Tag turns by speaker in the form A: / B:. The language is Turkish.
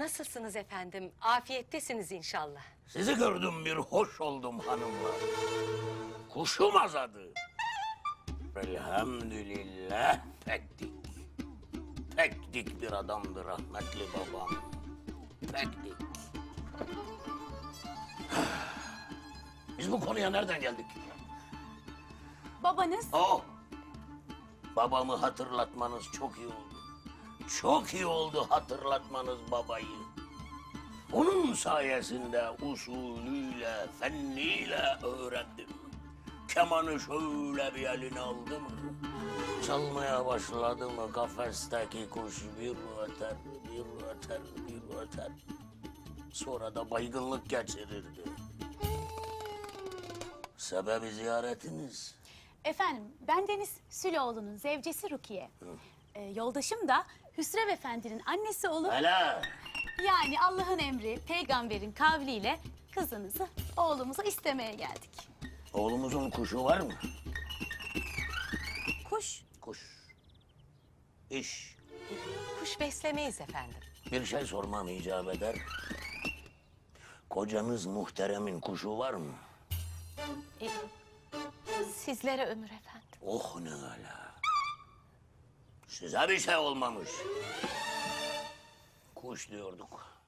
A: Nasılsınız efendim? Afiyettesiniz inşallah.
B: Sizi gördüm bir hoş oldum hanımlar. Kuşum azadı. Elhamdülillah pek dik. Pek dik bir adamdı rahmetli babam. Pek dik. Biz bu konuya nereden geldik?
C: Babanız
B: Oh! Babamı hatırlatmanız çok iyi oldu. Çok iyi oldu hatırlatmanız babayı. Onun sayesinde usulüyle, fenniyle öğrendim. Kemanı şöyle bir eline aldı mı? Çalmaya başladı mı kafesteki kuş bir öter, bir öter, bir öter. Sonra da baygınlık geçirirdi. Sebebi ziyaretiniz.
C: efendim ben Deniz Süloğlu'nun zevcesi Rukiye. Ee, yoldaşım da Hüsrev Efendi'nin annesi olup
B: Hele!
C: yani Allah'ın emri peygamberin kavliyle kızınızı oğlumuza istemeye geldik.
B: Oğlumuzun kuşu var mı?
C: Kuş
B: Kuş. İş.
A: Kuş beslemeyiz efendim.
B: Bir şey sormam icap eder. Kocanız muhteremin kuşu var mı?
A: E, sizlere ömür efendim.
B: Oh ne ala. Size bir şey olmamış. Kuş diyorduk.